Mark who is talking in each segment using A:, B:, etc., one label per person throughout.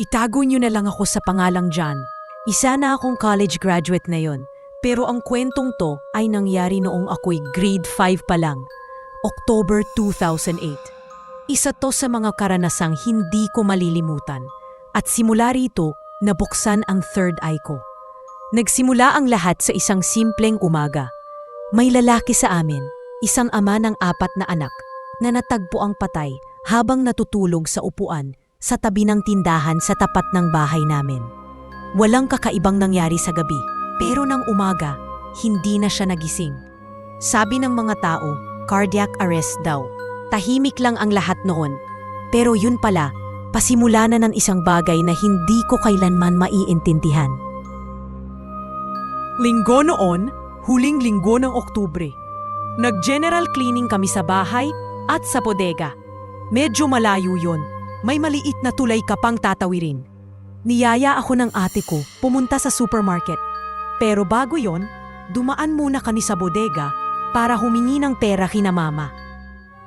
A: Itago niyo na lang ako sa pangalang John. Isa na akong college graduate na yon. Pero ang kwentong to ay nangyari noong ako'y grade 5 pa lang. October 2008. Isa to sa mga karanasang hindi ko malilimutan. At simula rito, nabuksan ang third eye ko. Nagsimula ang lahat sa isang simpleng umaga. May lalaki sa amin, isang ama ng apat na anak, na natagpo ang patay habang natutulog sa upuan sa tabi ng tindahan sa tapat ng bahay namin. Walang kakaibang nangyari sa gabi, pero nang umaga, hindi na siya nagising. Sabi ng mga tao, cardiac arrest daw. Tahimik lang ang lahat noon. Pero yun pala, pasimula na ng isang bagay na hindi ko kailanman maiintindihan. Linggo noon, huling linggo ng Oktubre. Nag-general cleaning kami sa bahay at sa bodega. Medyo malayo yon. May maliit na tulay ka pang tatawirin. Niyaya ako ng ate ko pumunta sa supermarket. Pero bago yon, dumaan muna kami sa bodega para humingi ng pera kina mama.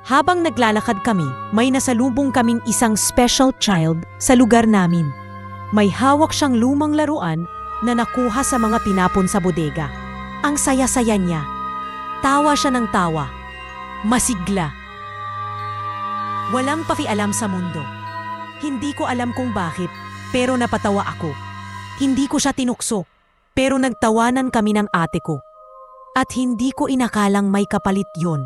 A: Habang naglalakad kami, may nasalubong kaming isang special child sa lugar namin. May hawak siyang lumang laruan na nakuha sa mga tinapon sa bodega. Ang saya-saya niya. Tawa siya ng tawa. Masigla. Walang pakialam sa mundo. Hindi ko alam kung bakit, pero napatawa ako. Hindi ko siya tinukso, pero nagtawanan kami ng ate ko. At hindi ko inakalang may kapalit yon.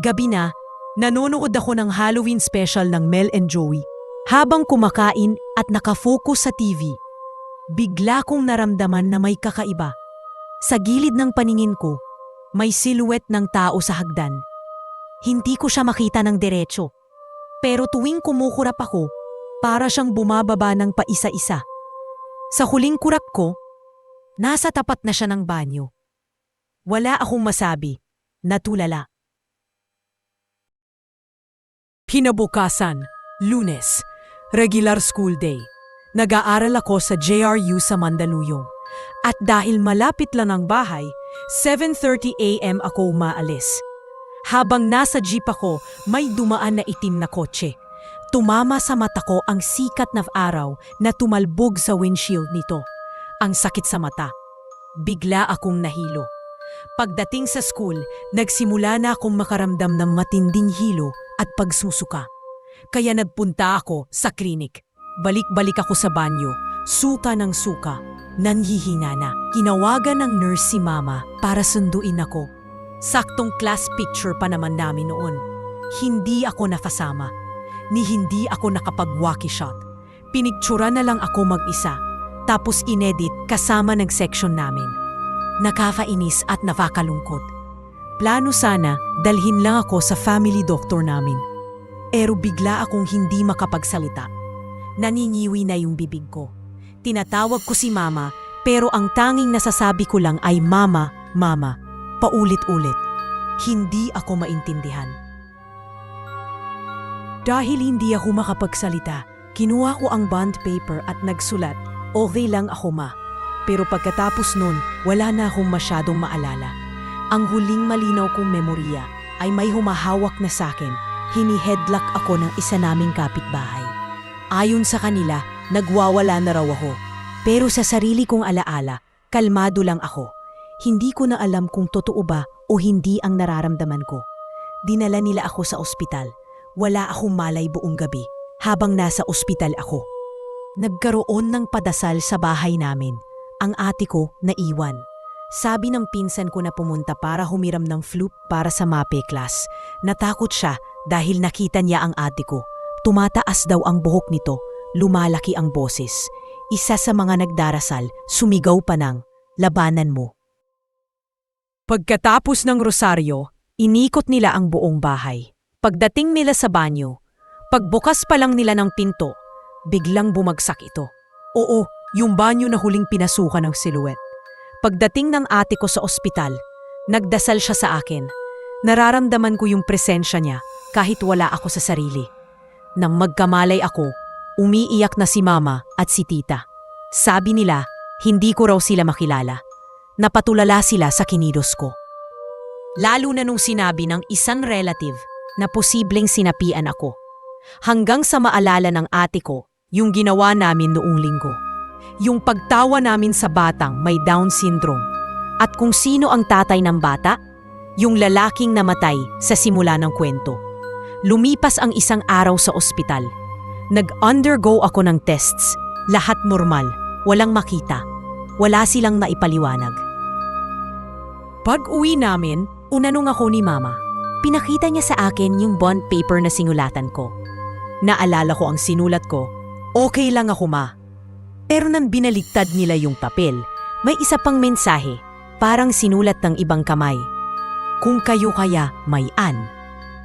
A: Gabi na, nanonood ako ng Halloween special ng Mel and Joey. Habang kumakain at nakafocus sa TV, bigla kong naramdaman na may kakaiba. Sa gilid ng paningin ko, may silhouette ng tao sa hagdan. Hindi ko siya makita ng diretso. Pero tuwing kumukurap ako, para siyang bumababa ng paisa-isa. Sa huling kurap ko, nasa tapat na siya ng banyo. Wala akong masabi. Natulala. Kinabukasan, lunes, regular school day. Nag-aaral ako sa JRU sa Mandaluyong. At dahil malapit lang ang bahay, 7.30 a.m. ako umaalis. Habang nasa jeep ako, may dumaan na itim na kotse. Tumama sa mata ko ang sikat na araw na tumalbog sa windshield nito. Ang sakit sa mata. Bigla akong nahilo. Pagdating sa school, nagsimula na akong makaramdam ng matinding hilo at pagsusuka. Kaya nagpunta ako sa klinik. Balik-balik ako sa banyo, suka ng suka, nanhihina na. Kinawagan ng nurse si mama para sunduin ako. Saktong class picture pa naman namin noon. Hindi ako nakasama, ni hindi ako nakapag-walkie shot. Piniktsura na lang ako mag-isa, tapos inedit kasama ng section namin. Nakakainis at nakakalungkot. Plano sana dalhin lang ako sa family doctor namin. Pero bigla akong hindi makapagsalita. Naningiwi na yung bibig ko. Tinatawag ko si mama pero ang tanging nasasabi ko lang ay mama, mama. Paulit-ulit. Hindi ako maintindihan. Dahil hindi ako makapagsalita, kinuha ko ang bond paper at nagsulat, okay lang ako ma. Pero pagkatapos nun, wala na akong masyadong maalala. Ang huling malinaw kong memorya ay may humahawak na sakin, hini-headlock ako ng isa naming kapitbahay. Ayon sa kanila, nagwawala na raw ako. Pero sa sarili kong alaala, kalmado lang ako. Hindi ko na alam kung totoo ba o hindi ang nararamdaman ko. Dinala nila ako sa ospital. Wala akong malay buong gabi habang nasa ospital ako. Nagkaroon ng padasal sa bahay namin. Ang ate ko naiwan. Sabi ng pinsan ko na pumunta para humiram ng flu para sa MAPE class. Natakot siya dahil nakita niya ang ate ko. Tumataas daw ang buhok nito, lumalaki ang boses. Isa sa mga nagdarasal, sumigaw pa ng, labanan mo. Pagkatapos ng rosaryo, inikot nila ang buong bahay. Pagdating nila sa banyo, pagbukas pa lang nila ng pinto, biglang bumagsak ito. Oo, yung banyo na huling pinasukan ng silhouette. Pagdating ng ate ko sa ospital, nagdasal siya sa akin. Nararamdaman ko yung presensya niya kahit wala ako sa sarili. Nang magkamalay ako, umiiyak na si mama at si tita. Sabi nila, hindi ko raw sila makilala. Napatulala sila sa kinidos ko. Lalo na nung sinabi ng isang relative na posibleng sinapian ako. Hanggang sa maalala ng ate ko Yung ginawa namin noong linggo. Yung pagtawa namin sa batang may Down syndrome.
B: At kung sino ang tatay ng bata?
A: Yung lalaking namatay sa simula ng kwento. Lumipas ang isang araw sa ospital. Nag-undergo ako ng tests. Lahat normal. Walang makita. Wala silang naipaliwanag. Pag uwi namin, unanong ako ni mama.
B: Pinakita niya sa akin yung bond paper na sinulatan ko.
A: Naalala ko ang sinulat ko, okay lang ako ma. Pero nang binaliktad nila yung papel,
B: May isa pang mensahe, parang sinulat ng ibang kamay.
A: kung kayo kaya may an.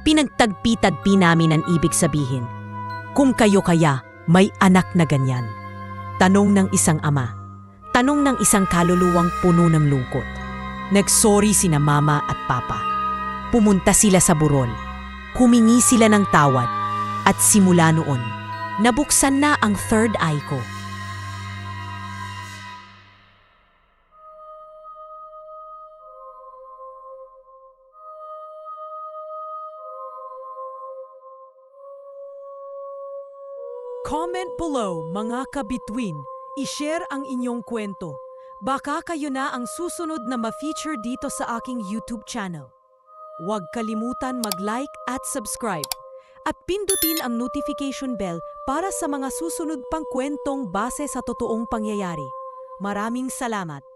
B: Pinagtagpi-tagpi namin ang ibig sabihin.
A: Kung kayo kaya may anak na ganyan. Tanong ng isang ama.
B: Tanong ng isang kaluluwang puno ng lungkot.
A: Nagsorry sina mama at papa.
B: Pumunta sila sa burol. Humingi sila ng tawad. At simula noon, nabuksan na ang third eye ko.
A: Comment below mga kabitwin. I-share ang inyong kwento. Baka kayo na ang susunod na ma-feature dito sa aking YouTube channel. Huwag kalimutan mag-like at subscribe. At pindutin ang notification bell para sa mga susunod pang kwentong base sa totoong pangyayari. Maraming salamat!